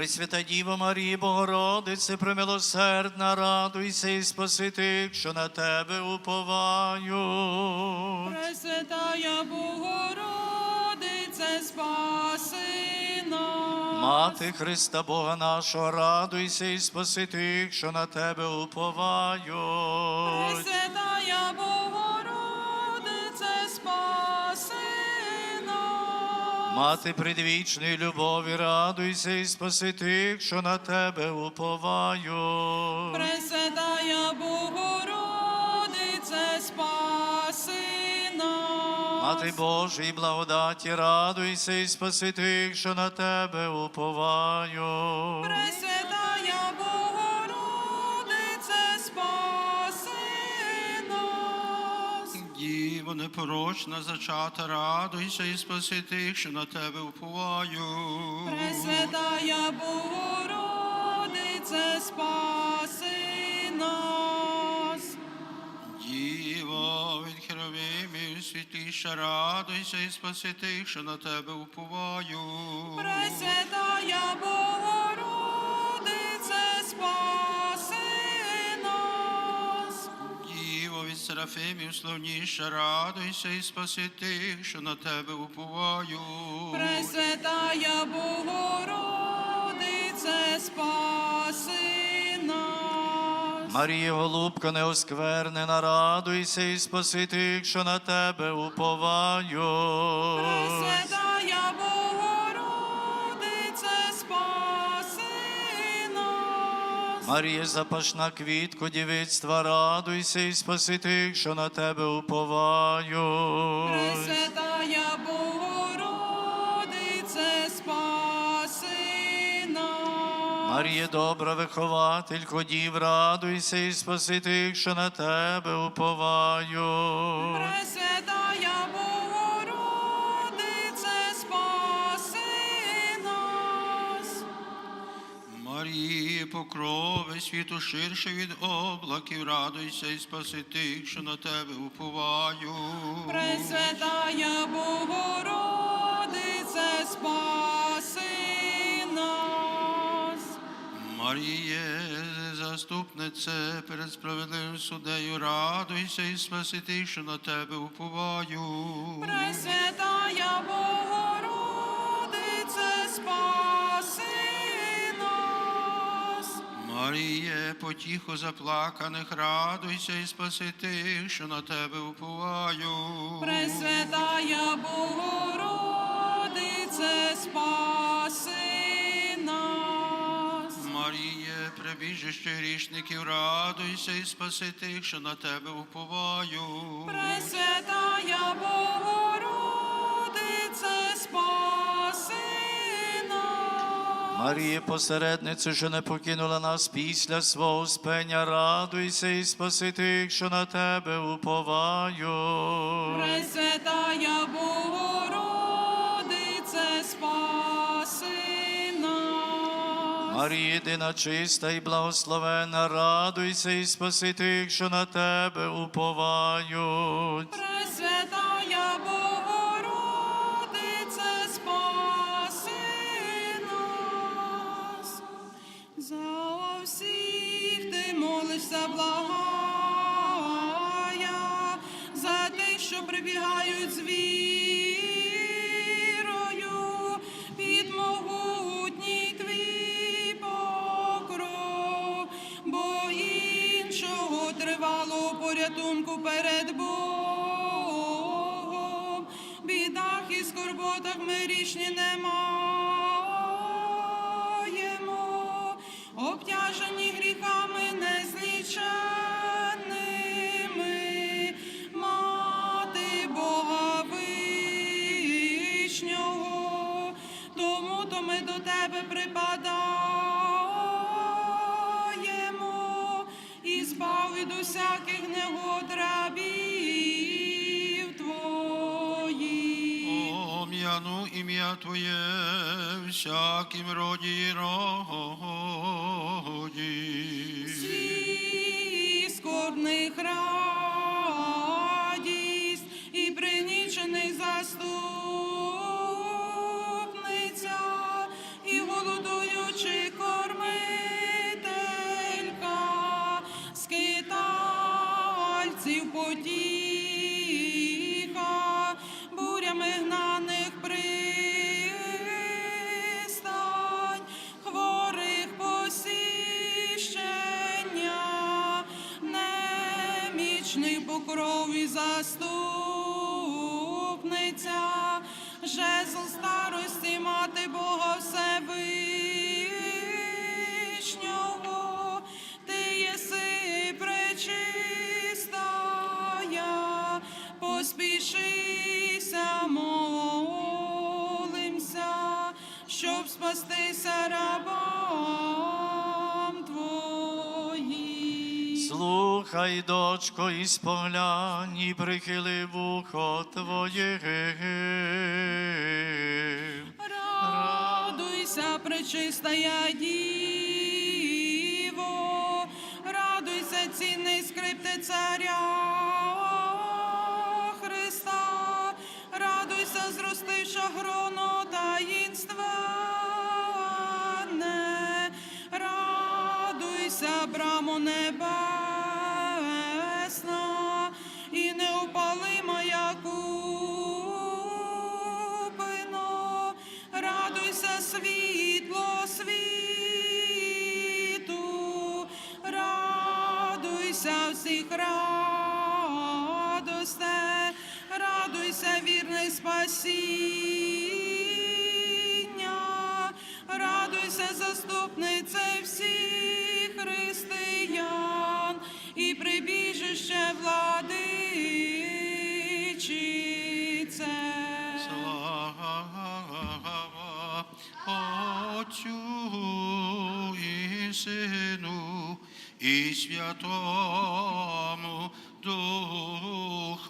Пресвята Діва Марія, Богородице, примилосердна, радуйся і спаси тих, що на тебе уповають. Пресвятая Богородице, спаси нас. Мати Христа Бога нашого, радуйся і спаси тих, що на тебе уповають. Пресвятая Мати предвічної любові, радуйся і спаси тих, що на тебе уповаю. Пресвятая Богородице, спаси нас. Мати Божої благодаті, радуйся і спаси тих, що на тебе уповаю. Пресвятая Діво непорочна, зачата, радуйся і спаси тих, що на тебе уповаю. Пресвятая Богородице, спаси нас. Діво від херовимів світліша, радуйся і спаси тих, що на тебе уповаю. Пресвятая Богородице, серафимів славніша, радуйся і спаси тих, що на тебе уповаю. Пресвятая Богородице, спаси нас. Марія, голубка неосквернена, радуйся і спаси тих, що на тебе уповають. Пресвятая Богородице, Марія, запашна квітко дівицтва, радуйся і спаси тих, що на тебе уповають. Пресвятая Богородице, спаси нас. Марія, добра вихователько дів, радуйся і спаси тих, що на тебе уповають. Пресвятая покрови світу ширше від облаків, радуйся і спаси тих, що на тебе уповаю. Пресвятая Богородице, спаси нас. Маріє, заступнице перед справедливим судею, радуйся і спаси тих, що на тебе уповаю. Пресвятая Богородице, Маріє, потіху заплаканих, радуйся і спаси тих, що на тебе уповаю. Пресвятая Богородице, спаси нас. Маріє, прибіжище грішників, радуйся і спаси тих, що на тебе уповаю. Пресвятая Богородице, нас. Марія, посередницю, що не покинула нас після свого спення, радуйся і спаси тих, що на тебе уповають. Пресвятая Богородице, спаси нас. Марія, єдина чиста і благословена, радуйся і спаси тих, що на тебе уповають. Пресвятая Богородице, ти молишся, благая, за те, що прибігають з під могутній твій бо іншого тривало порятунку перед ім'я Твоє всяким роді роді. Всі скорбних радість і принічений заступниця, і голодуючи кормителька, скитальців подій. Заступниця, жезл старості мати Бога Всевишнього, ти єси пречистая, поспішися, молимся, щоб спастися рабам Слухай, дочко, і споглянь, прихили вухо твоє. Радуйся, пречистая діво, радуйся, цінний скрипти царя радуйся всіх радосте, радуйся, вірний спасіння, радуйся, заступнице всіх і Святому Духові.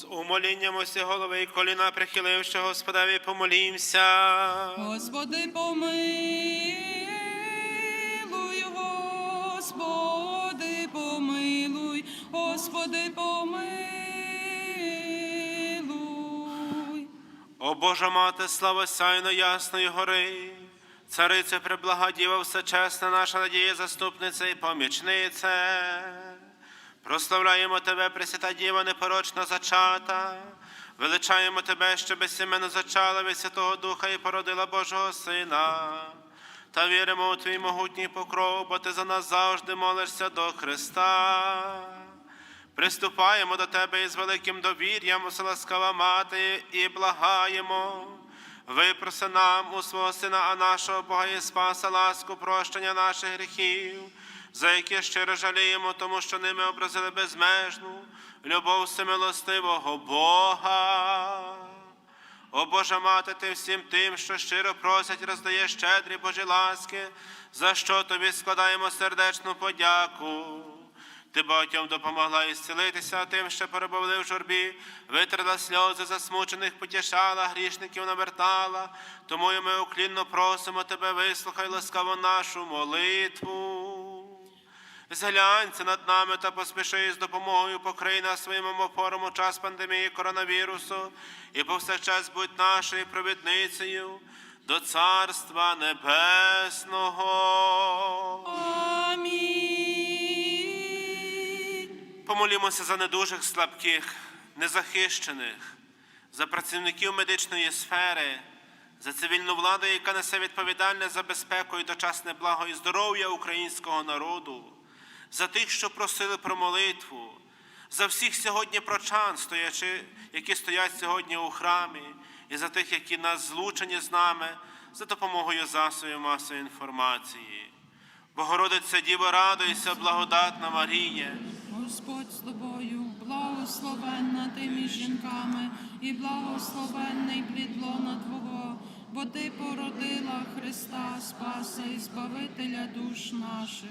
З умолінням усі голови і коліна прихиливши Господеві, помолімся. Господи, помилуй, Господи, помилуй, Господи, помилуй. О Божа мати, слава сяйно ясної гори, цариця преблаго діва всечесна, наша надія, заступниця і помічниця. Прославляємо Тебе, Пресвята Діва, непорочно зачата. Величаємо Тебе, що безсіменно зачала від Святого Духа і породила Божого Сина. Та віримо у Твій могутній покров, бо Ти за нас завжди молишся до Христа. Приступаємо до Тебе із великим довір'ям, ласкава мати, і благаємо. Випроси нам у свого Сина, а нашого Бога і Спаса, ласку, прощення наших гріхів, за які щиро жаліємо, тому що ними образили безмежну любов всемилостивого Бога. О Божа мати, ти всім тим, що щиро просять, роздає щедрі Божі ласки, за що тобі складаємо сердечну подяку. Ти багатьом допомогла ісцілитися, тим, що перебували в журбі, витерла сльози засмучених, потішала, грішників навертала. Тому і ми уклінно просимо тебе, вислухай ласкаво нашу молитву. Зглянься над нами та поспіши з допомогою покрий нас своїм опором у час пандемії коронавірусу і повсякчас будь нашою провідницею до Царства Небесного. Амінь. Помолімося за недужих, слабких, незахищених, за працівників медичної сфери, за цивільну владу, яка несе відповідальне за безпеку і дочасне благо і здоров'я українського народу, за тих, що просили про молитву, за всіх сьогодні прочан, стоячи, які стоять сьогодні у храмі, і за тих, які нас злучені з нами за допомогою засобів масової інформації. Богородиця Діво, радуйся, благодатна Марія. Господь з тобою, благословенна ти жінками, і благословенний плід лона Твого, бо ти породила Христа, Спаса і Збавителя душ наших.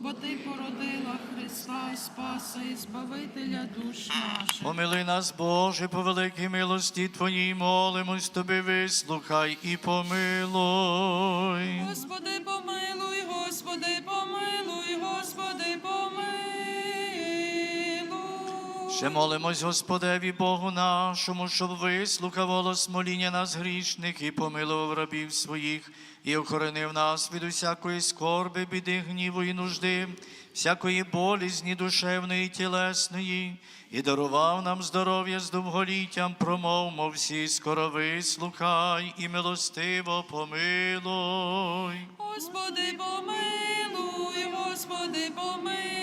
бо ти породила Христа, Спаса і Збавителя душ наших. Помили нас, Боже, по великій милості Твоїй, молимось Тобі, вислухай і помилуй. Господи, помилуй, Господи, помилуй, Господи, помилуй. Ще молимось Господеві Богу нашому, щоб вислухав голос моління нас грішних і помилував рабів своїх, і охоронив нас від усякої скорби, біди, гніву і нужди, всякої болізні душевної і тілесної, і дарував нам здоров'я з довголіттям, промовмо всі, скоро вислухай і милостиво помилуй. Господи, помилуй, Господи, помилуй,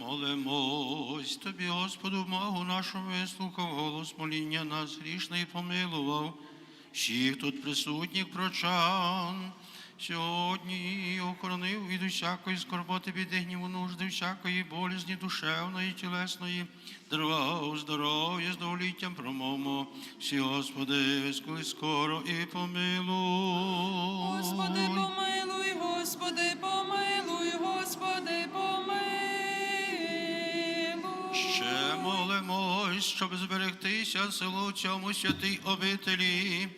молимось тобі, Господу, магу нашу вислухав голос моління нас грішно і помилував всіх тут присутніх прочан. Сьогодні охоронив від усякої скорботи, біди, гніву, нужди, всякої болізні, душевної, тілесної, дарував здоров'я з доволіттям промовмо. Всі, Господи, вискли скоро і помилуй. Господи, помилуй, Господи, помилуй, молимось, щоб зберегтися селу цьому святій обителі,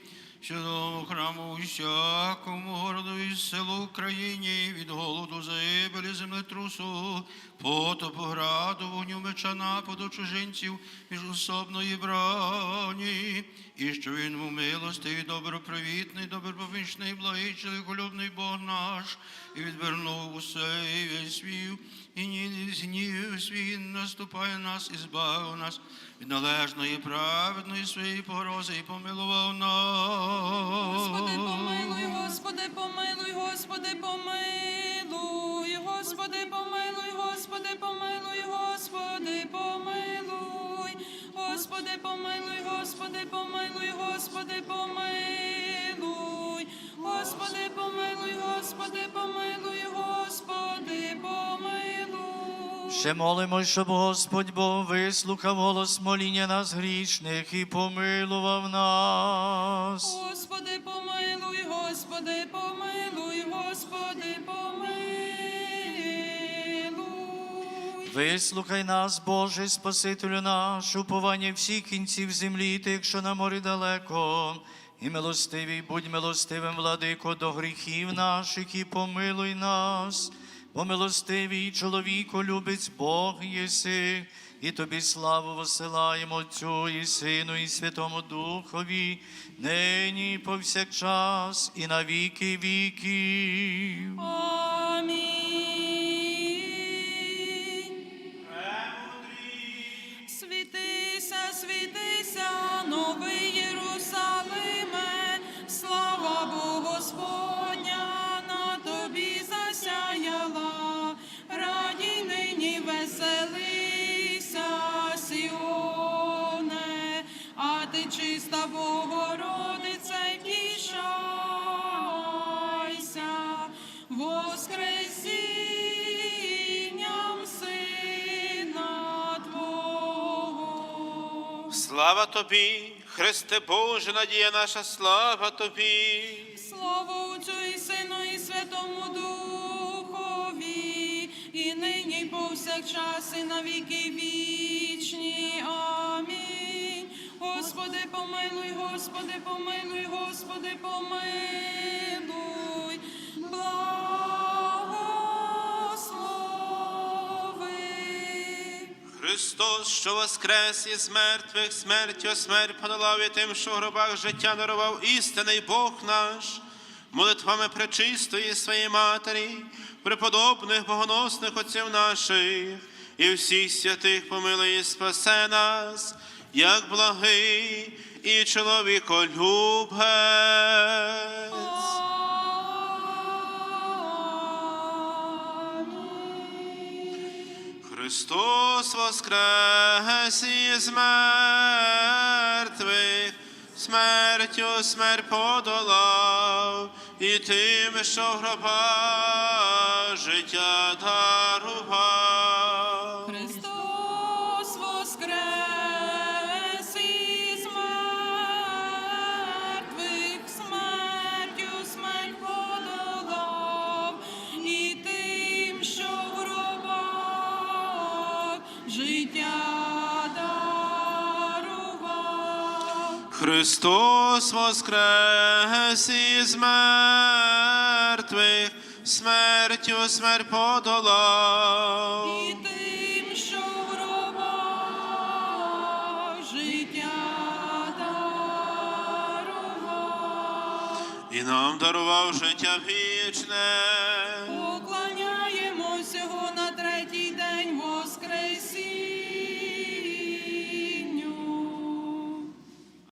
святому храму всякому городу і селу країні від голоду, загибелі, землетрусу, потопу, граду, вогню меча, нападу чужинців, міжособної брані, і що він був милостивий, добропривітний, добропомічний, благий, чоловіколюбний Бог наш, і відвернув усе і весь свій, і ні гнів свій наступає нас і збавив нас від належної праведної своєї погрози і помилував нас. Господи, помилуй, Господи, помилуй, Господи, помилуй, Господи, помилуй, Господи, помилуй, Господи, помилуй, Господи, помилуй, Господи, помилуй, Господи, помилуй, Господи, помилуй, Господи, помилуй, Господи, помилуй. Ще молимось, щоб Господь Бог вислухав голос моління нас грішних і помилував нас. Господи, помилуй, Господи, помилуй, Господи, помилуй. Вислухай нас, Боже, Спасителю наш, уповання всіх кінців землі, тих, що на морі далеко. І милостивий, будь милостивим, владико, до гріхів наших, і помилуй нас, бо милостивий чоловіку любить Бог єси, і тобі славу посилаємо Отцю і Сину, і Святому Духові, нині повсякчас, і на віки віків. Слава тобі, Христе Боже, надія наша, слава тобі. Слава Отцю і Сину і Святому Духові, і нині, і повсякчас, і на віки вічні. Амінь. Господи, помилуй, Господи, помилуй, Господи, помилуй. Христос, що воскрес із мертвих, смертю смерть подолав і тим, що в гробах життя дарував істинний Бог наш, молитвами пречистої своєї Матері, преподобних богоносних отців наших і всіх святих помилуй і спасе нас, як благий і чоловіколюбець. Христос воскрес із мертвих, смертю смерть подолав, і тим, що гроба життя дарував. Христос воскрес із мертвих, смертю смерть подолав. І тим, що в гробах життя дарував. І нам дарував життя вічне.